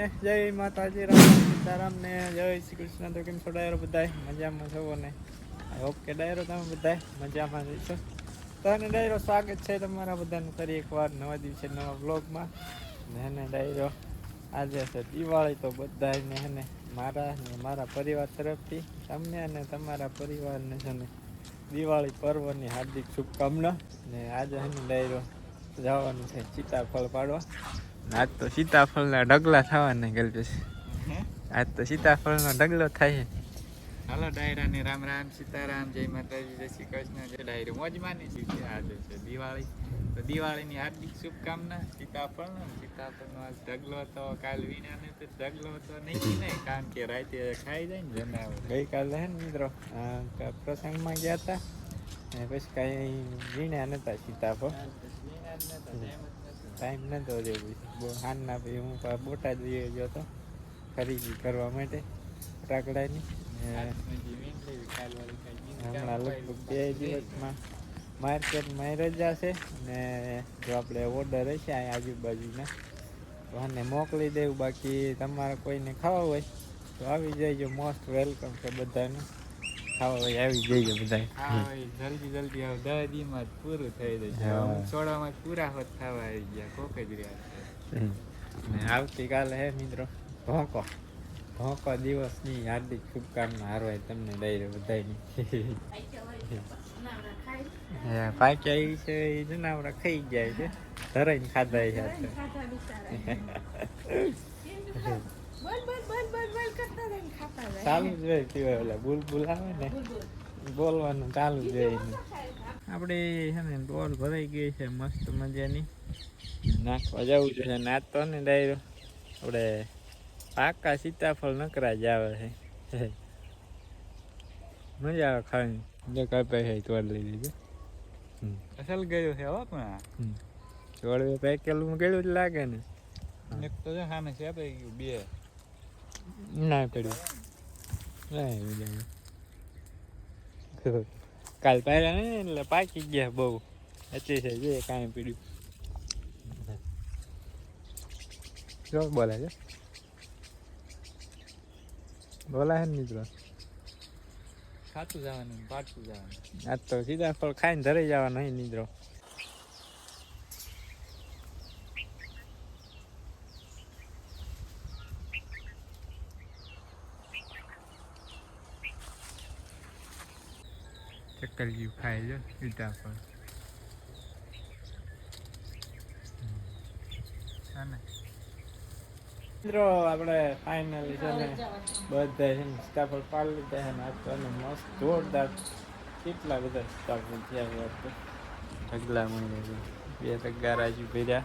જય માતાજી, રામ સીતારામ ને જય શ્રી કૃષ્ણ. તો કેમ છો ડાયરો બધાય? મજામાં છો ને આઈ હોપ કે ડાયરો તમે બધાય મજામાં છો તને ડાયરો, સ્વાગત છે તમારા બધાનું ફરી એકવાર નવા દિવસે નવા બ્લોગમાં ને ને ડાયરો, આજે છે દિવાળી તો બધાને હેને મારા ને મારા પરિવાર તરફથી, તમને અને તમારા પરિવારને છે ને દિવાળી પર્વની હાર્દિક શુભકામના. ને આજે ડાયરો જવાનું છે સીતાફળ પાડવા. ને આજ તો સીતાફળના ઢગલા થવાના ગલ્પેશ. આજ તો સીતાફળનો ઢગલો થાય હાલો ડાયરાને રામ રામ સીતારામ જય માતાજી જય શ્રી કૃષ્ણ જય ડાયરો. મોજમાની છે આજે છે દિવાળી. તો દિવાળીની હાર્દિક શુભકામના સીતાફળનો. સીતાફળનો આજ ઢગલો તો કાલ વિનાને તો ઢગલો હતો નહીં ને કારણ કે રાતે ખાઈ જાય ને જનાવર. ગઈકાલે હે ને મિત્રો પ્રસંગમાં ગયા હતા. ને પછી કાંઈ વીણ્યા નતા સીતાફળ. ટાઈમ નતો દેવું હાનના પછી હું બોટાદ જઈએ ગયો હતો ખરીદી કરવા માટે ફટાકડાની હમણાં લગભગ બે દિવસમાં માર્કેટમાં રજા છે. ને જો આપણે ઓર્ડર હશે અહીં આજુબાજુના, તો આને મોકલી દેવું. બાકી તમારે કોઈને ખાવા હોય તો આવી જજો મોસ્ટ વેલકમ છે બધાને. ખાવા હોય આવી જઈએ બધા જલ્દી જલ્દી આવ દસ દીમાં જ પૂરું થઈ જશે. હા. માં જ પૂરા હોત ખાવા આવી ગયા કોક જ રહ્યા આવતીકાલે હે મિત્રો ભોંકો. ભોંકો દિવસની હાર્દિક શુભકામના હારવાય તમને ડાયરે બધાની હે પાક્યા છે એ જનાવરા ખાઈ જાય છે. ધરાઈને ખાધા છે. ચાલુ જ હોય તે ઓલા બુલબુલ આવે ને બોલવાનું ચાલુ જ રહે. આપણે છે ને ડોલ ભરાઈ ગઈ છે મસ્ત મજાની. નાખવા જવું જોઈએ નાચતો ને ડાયરો. આપણે પાકા સીતાફળ નકરા જ આવે છે. મજા આવે ખાવાની. જો કાપે છે તોડ લઈ લીધું. અસલ ગયું છે હો પણ. ચોળવે પેકેલું ગળ્યું જ લાગે ને. એક તો જો સામે છે ભાઈ બે. ના પડ્યું. કાલ પહેલા ને એટલે પાકી ગયા બહુ. એટલે છે જે કાંઈ પીડ્યું. જો બોલે છે. બોલાય ને મિત્રો. ખાતું જવાનું પાટતું જવાનું. આજ તો સીધા ફળ ખાઈને ધરાઈ જવા નહીં મિત્રો. ચક્કરજી ખાઈ લો સીધા ફળ મિત્રો આપણે ફાઇનલી છે ને બધા છે ને સીતાફળ પાડી લીધા છે ને આજ તો મસ્ત જોરદાર કેટલા બધા સીતાફળ થયા છે ઢગલા મળી બે ટગા રાજુ ભર્યા.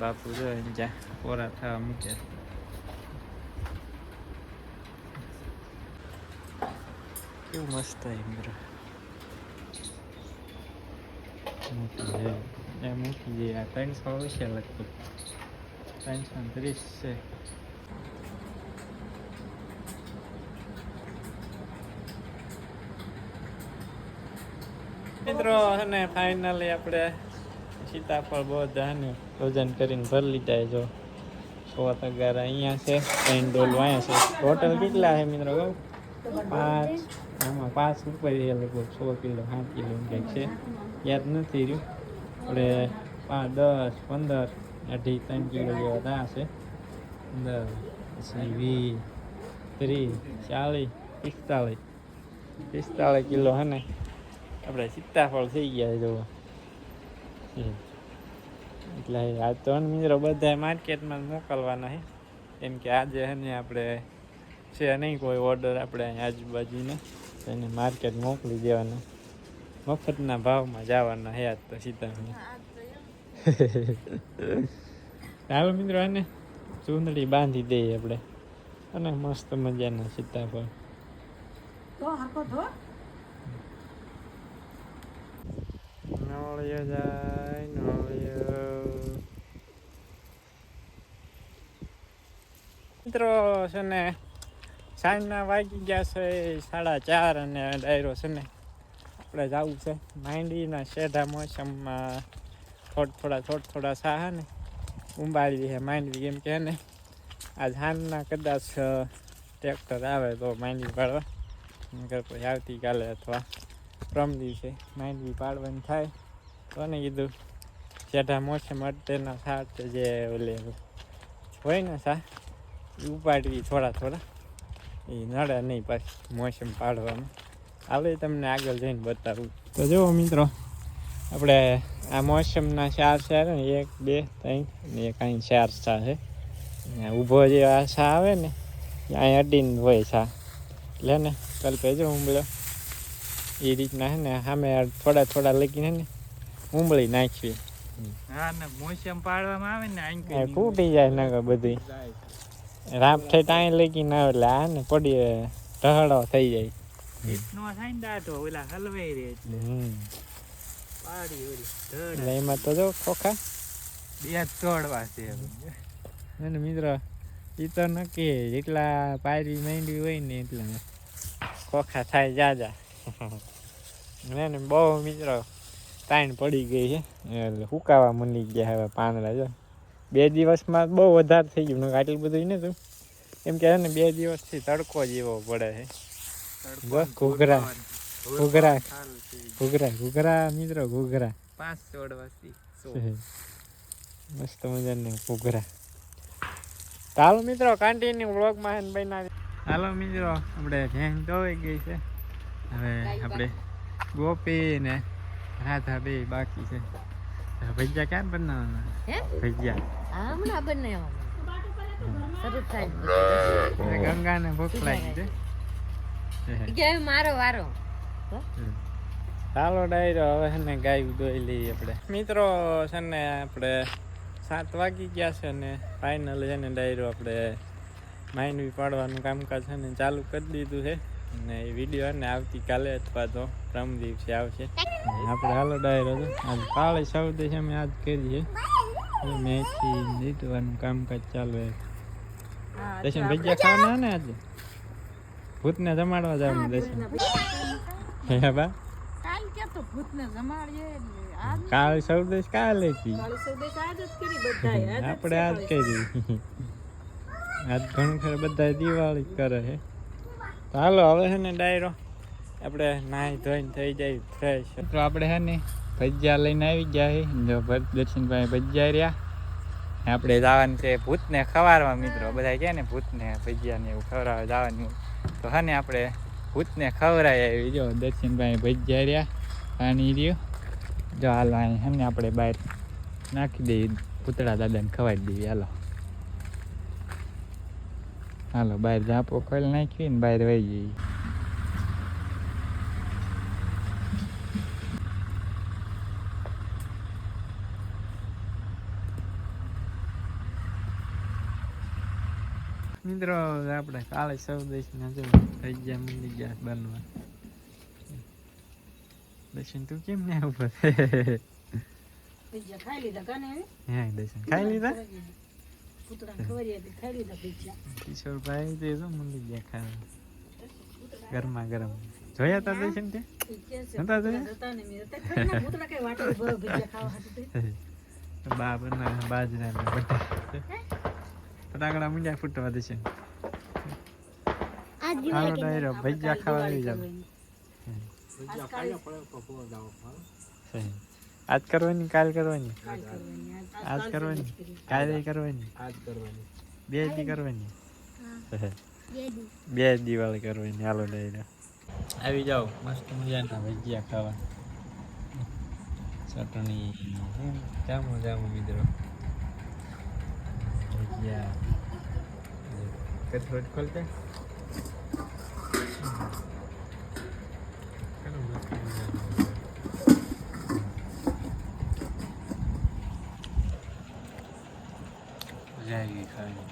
બાપુ જો એને જ્યાં કોરા થવા મૂક્યા. કેવું મસ્ત થાય મિત્રો મૂકી જાય એ મૂકી જાય આ ત્રણસો હશે લગભગ ત્રણસો ત્રીસ મિત્રો, અને ફાઇનલી આપણે સીતાફળ બહુ બધાને વજન કરીને ભરી લીધા જો સો તગાર અહીંયા છે ત્રણ ડોલ અહીંયા છે. ટોટલ કેટલા છે મિત્રો? કહું પાંચ આમાં પાંચ ઉપર છે, લગભગ સો કિલો, સાત કિલો કંઈક છે. યાદ નથી રહ્યું. આપણે પાંચ, દસ, પંદર, અઢી, ત્રણ કિલો જેવા ત્યાં છે પંદર, પછી વીસ, ત્રીસ, ચાલીસ પિસ્તાળીસ પિસ્તાળીસ કિલો હે ને? આપણે સીતાફળ થઈ ગયા જો એટલે આ તો મિત્રો બધા માર્કેટમાં મોકલવાના છે. કેમ કે આજે હે ને આપણે છે નહીં કોઈ ઓર્ડર આપણે અહીં આજુબાજુને. એને માર્કેટ મોકલી દેવાના. મફતના ભાવમાં જવાના હે આજ તો સીતાફળ. ચાલો મિત્રો આને ચૂંદડી બાંધી દઈએ આપણે. અને મસ્ત મજાના સીતાફળ. નળિયો જાય નળિયો. મિત્રો છે ને સાંજના વાગી ગયા છે, સાડા ચાર અને ડાયરો છે ને. આપણે જવું છે, માંડીના શેઢા મોસમમાં થોડ થોડા થોડ થોડા સા હે ને ઉંબાળી છે માંડવી એમ કે ને. આજ હાનના કદાચ ટ્રેક્ટર આવે તો માંડવી પાડવા. નકર પછી આવતીકાલે અથવા પ્રમ દિવસે માંડવી પાડવાની થાય. તો ને કીધું? જેઠા મોસમ અડતેના સાથે જે ઓલે હોય ને સા ઉપાડવી થોડા થોડા. એ નડે નહીં પાછી મોસમ પાડવામાં હાલે તમને આગળ જઈને બતાવું. તો જુઓ મિત્રો આપણે આ મોસમના ચાર ચાર ને એક બે ત્રણ ને એક અહીં ચાર છા છે. ઊભો જે આ ચા આવે ને અહીં અડીને હોય છા. એટલે ને કલ્પે જો ઉંબળો. એ રીતના છે ને સામે થોડા થોડા લગીને ને ઉંબળી નાખવી. હા ને મોસમ પાડવામાં આવે ને ફૂટી જાય નગર બધી રાપ થઈ ત્યાં લગી ના એટલે આ ને પડી ઢહડો થઈ જાય. નો થાય ને દાંતો ઓલા હલવાઈ રે એટલે. પાડી ઓલી ધડ એમાં તો જો ખોખા. બે જ તોડવા છે. અને મિત્ર એ તો નક્કી જેટલા પાયરી માંડવી હોય ને એટલા ખોખા થાય જાજા. ને બહુ મિત્રો તાણ પડી ગઈ છે. એટલે હુકાવા મળી ગયા હવે પાંદડા જો. બે દિવસમાં બહુ વધારે થઈ ગયું. આટલું બધું ને તું એમ કે ને બે દિવસથી તડકો જેવો પડે છે. ઘૂઘરા. ઘૂઘરા. ઘૂઘરા. ઘૂઘરા મિત્રો ઘૂઘરા. પાંચ સોળ વર્ષથી મસ્ત મજાના ઘૂઘરા. ચાલો મિત્રો કન્ટિન્યુ વ્લોગમાં હે ને બનાવી હાલો મિત્રો આપણે ભેંસ ધોઈ ગઈ છે. હવે આપણે ગોપી ને રાધા બે બાકી છે. ભજીયા ક્યાં બનાવવાના? હે? ભજીયા. હમણાં બનાવવાનું. શરૂ થાય. ગંગાને ભૂખ લાગી છે? કે મારો વારો. ચાલો ડાયરો હવે છે ને ગાય દોઈ લઈએ આપણે. મિત્રો છે ને આપણે સાત વાગી ગયા છે ને ફાઇનલ છે ને ડાયરો આપણે માંડવી પાડવાનું કામકાજ છે ને ચાલુ કરી દીધું છે. અને એ વીડિયો ને આવતીકાલે અથવા તો પ્રમ દિવસે આવશે આપણે હાલો ડાયરો આજ પાળી સૌદે છે અમે આજ કરીએ મેથી દીધવાનું કામકાજ ચાલુ દર્શન ભજીયા ખાવાના ને આજે? ભૂતને જમાડવા જવાનું દર્શન હે બા? કાલ સૌદેશ કાલે જ આપણે આજ કરી. આજ ઘણું ખરું બધા દિવાળી કરે છે તો હાલો હવે છે ને ડાયરો આપણે નાહી ધોઈને થઈ જાય ફ્રેશ તો આપણે હે ને ભજીયા લઈને આવી ગયા જો દર્શનભાઈ ભજીયા રહ્યા. આપણે જવાનું છે ભૂતને ખવારવા મિત્રો. બધા કહે ને ભૂતને ભજીયાને એવું ખવડાવવા જવાનું. તો હા ને આપણે ભૂતને ખવડાય આવી. જો દર્શનભાઈ ભજીયા રહ્યા. પાણી રહ્યું. જો હાલો, અહીં છે ને આપણે બહાર નાખી દઈએ. પૂતળા દાદાને ખવાડી દઈએ. હાલો. હાલો, બહાર ઝાપો ખોલી ને બહાર વહી જઈએ મિત્રો આપણે કાલે સૌદેશ નજર થઈ ગયા મંદિર ગયા બનવા. દર્શન તું કેમ ને ઉપર ખાઈ લીધા કાને હે દર્શન લીધા. કિશોરભાઈ તે શું મંડી ગયા ખાવા. ગરમા ગરમ. જોયા તા દર્શન નતા જોયા? તો. બા બના બાજરા બધા. ફટાકડા મીંડા ફૂટવા દેશે હાલો ડાયરો ભજીયા ખાવા આવી જાવ આજ કરવાની કાલ કરવાની આજ કરવાની, આજ- આજ કરવાની આજ કાલે કરવાની બે દી કરવાની. બે દિવાળી કરવાની હાલો ડાયરો આવી જાઓ મસ્ત મજાના ભજીયા ખાવા ચટણી જામો જામો મિત્રો ઘણું મસ્ત મજાનું મજા આવી ખાવાની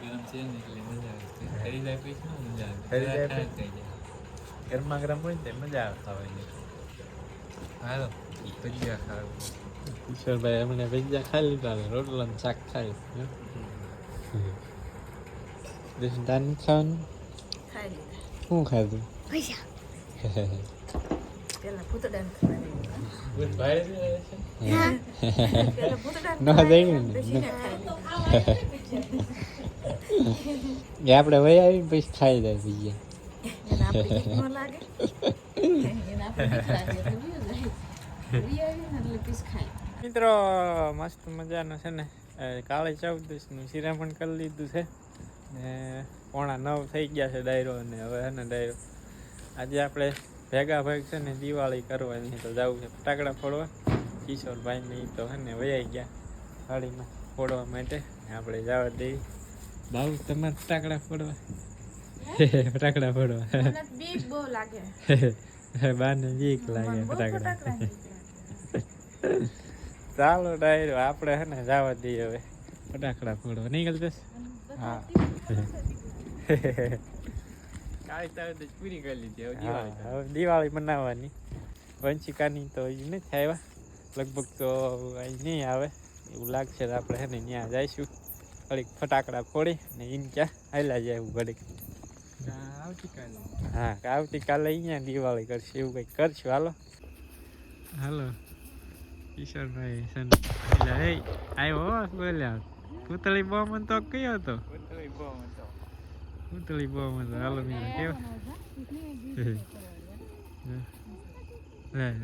ગરમ પછી પછી ગરમા ગરમ હોય ને તે મજા આવે ખાવાની હાલો ભજીયા ખાવ કિશોરભાઈ અમને ભજીયા ખાઈ લીધા ને રોટલા ને શાક ખાઈ નથી ખાવાનું. શું ખાધું આપણે વહી આવી પછી ખાઈ જાય બીજે ન ને મિત્રો મસ્ત મજાનું છે ને એ કાળી ચૌદશનું શિરામણ કરી લીધું છે. ને પોણા નવ થઈ ગયા છે ડાયરો અને હવે છે ને ડાયરો. આજે આપણે ભેગા ભાગ છે ને દિવાળી કરવાની તો જવું છે ફટાકડા ફોડવા. કિશોરભાઈને ઈ તો છે ને વયાઈ ગયા થાળીમાં ફોડવા માટે. આપણે જવા દઈએ. બાબુ તમારે ફટાકડા ફોડવા? ફટાકડા ફોડવા. બીક બહુ લાગે. બાને બીક લાગે ફટાકડા. ચાલો ડાયરો આપણે હે ને જવા દઈએ હવે. ફટાકડા ફોડવા. નીકળ જશે હા. પૂરી કરી લીધી હવે દિવાળી મનાવવાની. વંશિકાની તો અહીં નથી આવ્યા. લગભગ તો અહીં નહીં આવે. એવું લાગશે તો આપણે હે ને ત્યાં જઈશું. ઘડીક ફટાકડા ફોડી ને ઇન ક્યાં હાલ્યા જાય એવું ઘડીક. હા, આવતીકાલે. હા આવતીકાલે અહીંયા દિવાળી કરશે એવું કંઈક કરશું. હાલો. હાલો. કિશોરભાઈ સન એટલે એ આવ્યો હો બોલ્યા. પૂતળી બોમ્બ તો કયો હતો પૂતળી બહુ હતો. પૂતળી બોમ્બ હતો હાલો મિત્રો કેવો?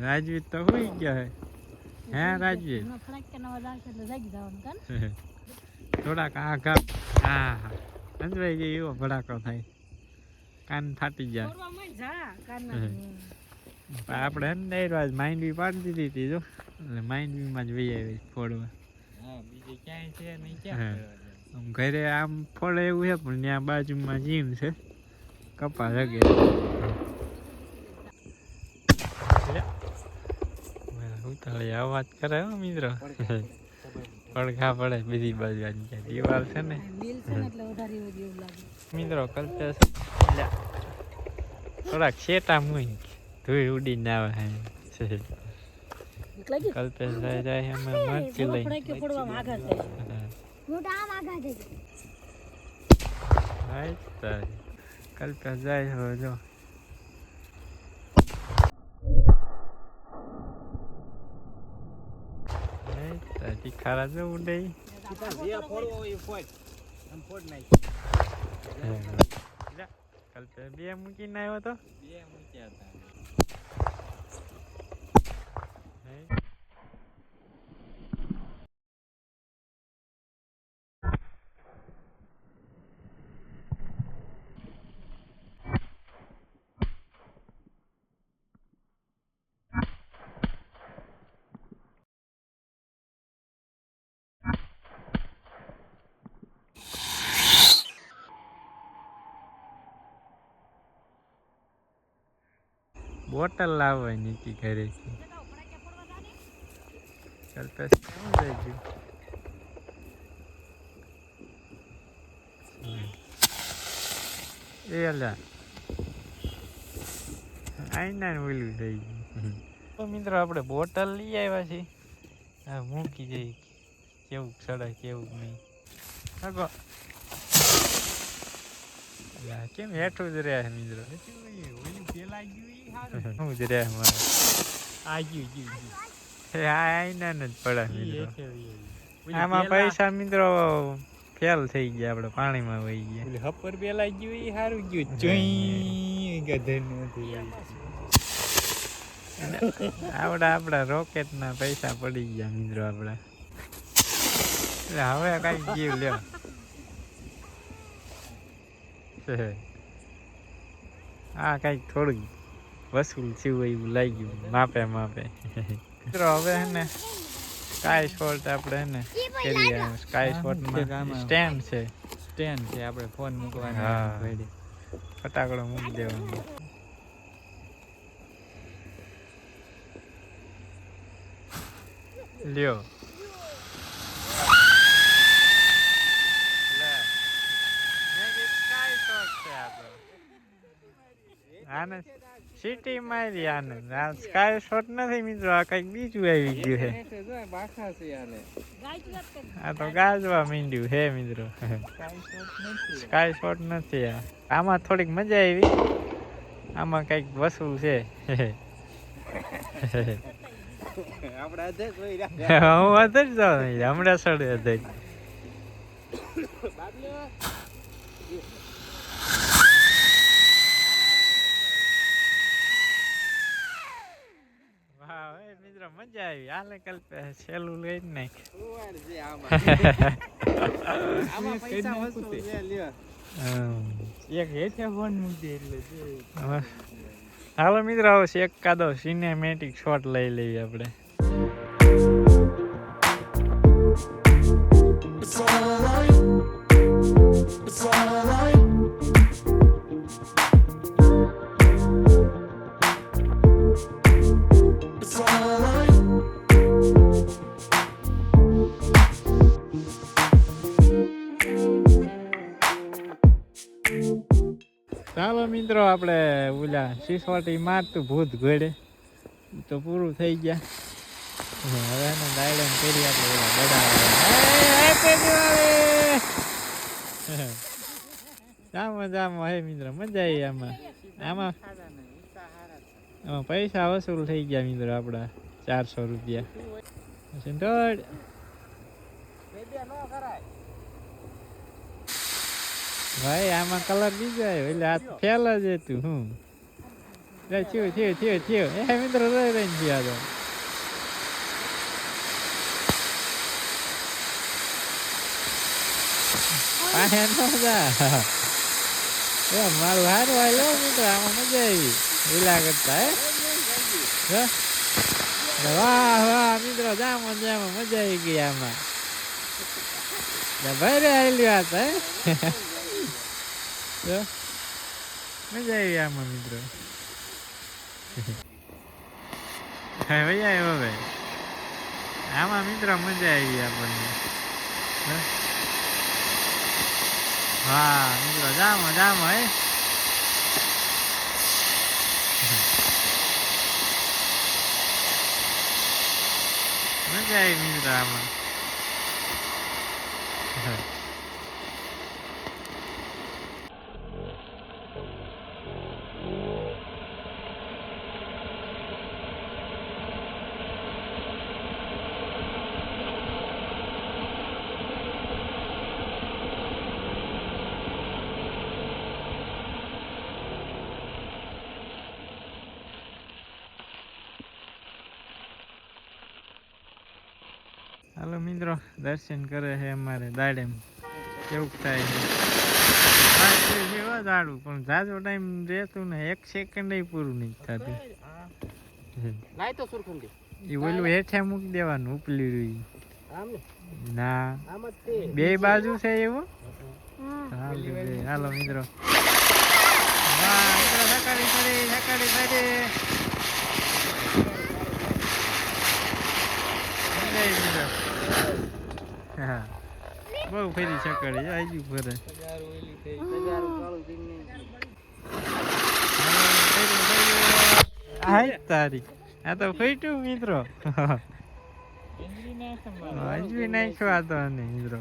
રાજવીર તો હોઈ ગયા હે. હે રાજવીર થોડાક આ ઘા હા હા. અંજવાઈ ગઈ એવો ભડાકો થાય. કાન ફાટી જાય પણ આપણે એમ ને રોજ આજ માઇન્ડ બી પાડી દીધી હતી જો. એટલે માઇન્ડ બીમાં જ વહી આવી ફોડમાં હા, બીજે ક્યાંય છે નહીં હા. ક્યાં ફરવા જાય? આમ ઘરે આમ ફોડે એવું છે પણ ત્યાં બાજુમાં જીમ છે. કપા લગે અવાજ કરે હો મિત્રો. પડઘા પડે બીજી બાજુ ક્યાં દિવાલ છે ને. મિત્રો કલ્ચર થોડાક શેટા મુઈ ધૂળ ઉડીને આવે છે બીક લાગી? કલ્પેશ જાય જાય અમે મરચી લઈ ફટાકે ફોડવામાં આગળ થાય. હાય તારી. કલ્પેશ જાય હવે જો. હાય તારી ખારા ઉડે કલ્પેશ બે મૂકીને આવ્યો તો? બે મૂક્યા હતા. બોટલ લાવવાની હતી ઘરેથી ચાલ પછી કેવું થઈ ગયું. એ અલા. આઈના ઓલું થઈ ગયું. તો મિત્રો આપણે બોટલ લઈ આવ્યા છીએ. હા મૂકી જઈ કેવું સડે કેવું નહીં. હગો કેમ હેઠું જ રહ્યા છે મિત્રો? ઓલું પેલા ગયું હું જ. ઓલી આમાં પૈસા મિત્રો ફેલ થઈ ગયા આપણે પાણીમાં વહી ગયા. હપર પેલા ગયું ગયું. ચોઈ. આવડા આપડા રોકેટ ના પૈસા પડી ગયા મિત્રો આપડા. એટલે હવે કઈ ગયું લ્યો. આ કંઈક થોડું વસૂલ થયું એવું એવું લાગ્યું. માપે માપે. મિત્રો હવે હે ને સ્કાય શોર્ટ આપણે હે ને કરીએ સ્કાય શોટ સ્ટેન્ડ છે. સ્ટેન્ડ છે આપણે ફોન મૂકવાનો હા. ફટાકડો મૂકી દેવાનો. લ્યો. છે. આને સિટી માં જ આનંદ આ સ્કાય શોટ નથી મિત્રો આ કંઈક બીજું આવી ગયું છે. આ તો ગાજવા માંડ્યું હે મિત્રો. સ્કાય શોટ નથી આ. આમાં થોડીક મજા આવી. આમાં કંઈક વસૂલ છે. હું અધર જાઉં હમણાં સડે અધર વાહ એ મિત્રો મજા આવી. હાલે કલ્પે છેલ્લું લઈ જ નાખ. એક હેઠે ફોન મૂકી એટલે હાલો મિત્રો હવે એક કાદો સિનેમેટિક શોટ લઈ લઈએ આપણે. મિત્રો આપણે ઓલા સિસવાટી મારતું ભૂત ઘોડે તો પૂરું થઈ ગયા હવે એનો ડાયલોગ કરી આપણે ઓલા બડા જામો જામો હે મિત્ર મજા આવી આમાં આમાં આમાં પૈસા વસૂલ થઈ ગયા મિત્રો આપણા ચારસો રૂપિયા દોઢ ભાઈ, આમાં કલર બીજો આવ્યો એટલે આ ફેલ જ હતું, હું. થયું થયું થયું થયું. એ મિત્રો રહી રહીને થયા તો. પાણી નો જા. એ મારું હારું હાલ્યો મિત્રો, આમાં મજા આવી. લીલા કરતા? વાહ વાહ, મિત્રો જામો જામો મજા આવી ગઈ આમાં. ભાઈ હતા હે? જો મજા આવી આમાં, મિત્રો. હા ભાઈ આવ્યો હવે. આમાં, મિત્રો, મજા આવી આપણને? હા, મિત્રો, જામો જામો, હે. મજા આવી, મિત્રો, આમાં હાલો મિત્રો દર્શન કરે છે અમારે દાડેમ. કેવું થાય છે. જેવા દાડું પણ જાજો ટાઈમ રહેતું ને એક સેકન્ડ પૂરું નહીં થતું. લાય તો સુરખંડી એ ઓલું હેઠે મૂકી દેવાનું ઉપલી રહ્યું ના? બે બાજુ છે એવું? હાલો મિત્રો. સકાળી ફરી સકાળી ફરી મિત્રો? હા. બહુ ફરી સકાળી ગયું ફરે હાય તારી. આ તો ફેટ્યું મિત્રો. હજુ નાખ્યો આ તો મિત્રો.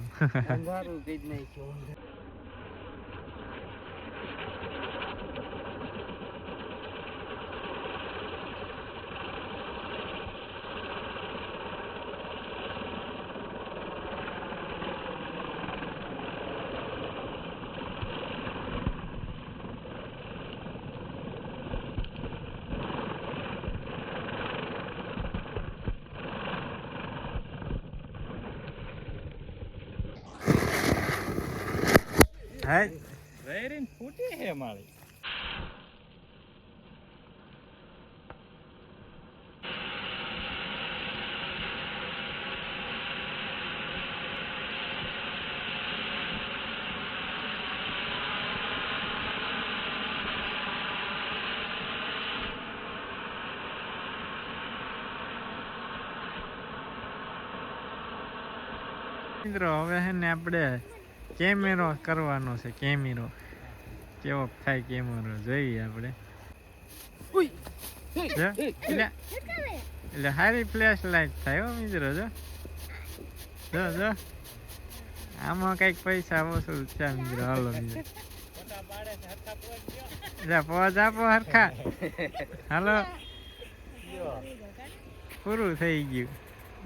વેરીન ફૂટી હે મારી. મિત્રો હવે હે ને આપણે કેમેરો કરવાનો છે કેમેરો. કેવો થાય કેમેરો જોઈએ આપણે. એટલે સારી ફ્લેશ લાઇટ થાય હો મિત્રો જો. જો જો. આમાં કંઈક પૈસા વસૂલ છે મિત્રો હાલો મિત્રો. પોજ આપો હરખા. હાલો. પૂરું થઈ ગયું.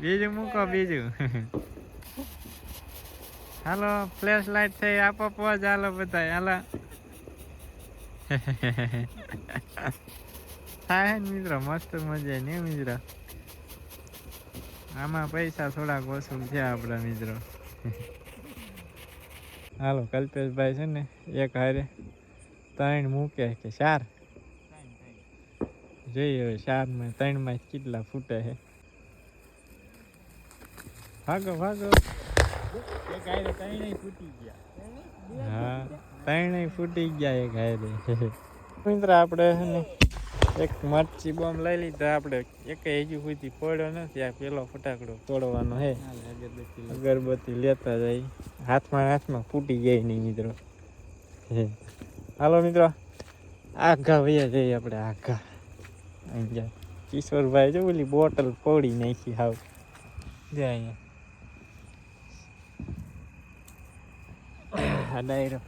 બીજું મૂકો બીજું. હાલો ફ્લેશ લાઈટ થઈ આપો પોજ હાલો બધા હાલો. થાય ને મિત્રો, મસ્ત મજા ને મિત્રો? આમાં પૈસા થોડાક ઓછું છે આપણા મિત્રો. હાલો, કલ્પેશભાઈ છે ને, એક હારે ત્રણ મૂકે કે ચાર? જોઈએ હવે, ચારમાં, ત્રણમાં કેટલા ફૂટે છે. ભાગો ભાગો. હા, ત્રણેય ફૂટી ગયા એક હારે મિત્ર, આપણે એક મરચી બોમ્બ લઈ લીધા. આપણે એક હજુ સુધી પડ્યો નથી. આ પેલો ફટાકડો તોડવાનો છે અગરબત્તી લેતા જાય. હાથમાં હાથમાં ફૂટી જાય નહીં, મિત્રો. હે. હાલો, મિત્રો. આઘા વયા જઈએ આપણે, આઘા. અહીંયા કિશોરભાઈ જો ઓલી બોટલ પડી નાખી હાવ. જાય અહીંયા. ડાયરો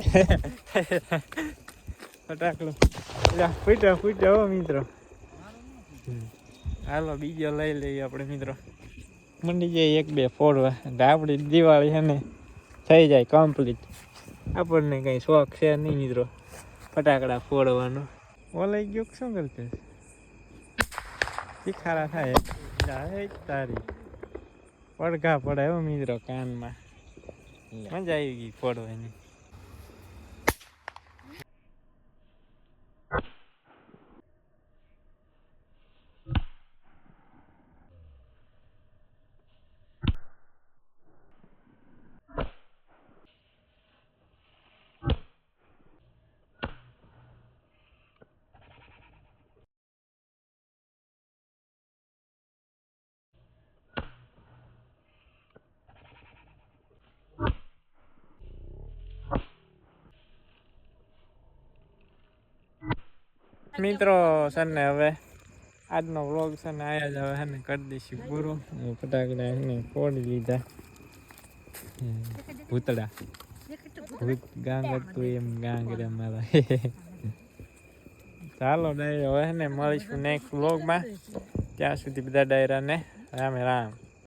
ફટાકડો. ફૂટ્યો ફૂટ્યો હો મિત્રો. હાલો બીજો લઈ લઈએ આપણે મિત્રો. મંડી જાય એક બે ફોડવા. એટલે આપણી દિવાળી છે ને થઈ જાય કમ્પ્લીટ આપણને કંઈ શોખ છે નહીં મિત્રો. ફટાકડા ફોડવાનો. ઓલાઈ ગયો શું કરતો શીખારા થાય. તારી. પડઘા પડે હો મિત્રો કાનમાં. મજા આવી ગઈ ફોડવાની. મિત્રો છે ને હવે આજનો વ્લોગ છે ને આયા જ હવે છે ને કરી દઈશું. પૂરો ફટાકડા એને ફોડી લીધા. ભૂતડા. ભૂત ગાંગ હતું એમ ગાંગ રે મારા. ચાલો ડાયરો હવે ને મળીશું નેક્સ્ટ વ્લોગમાં ત્યાં સુધી બધા ડાયરાને રામે રામ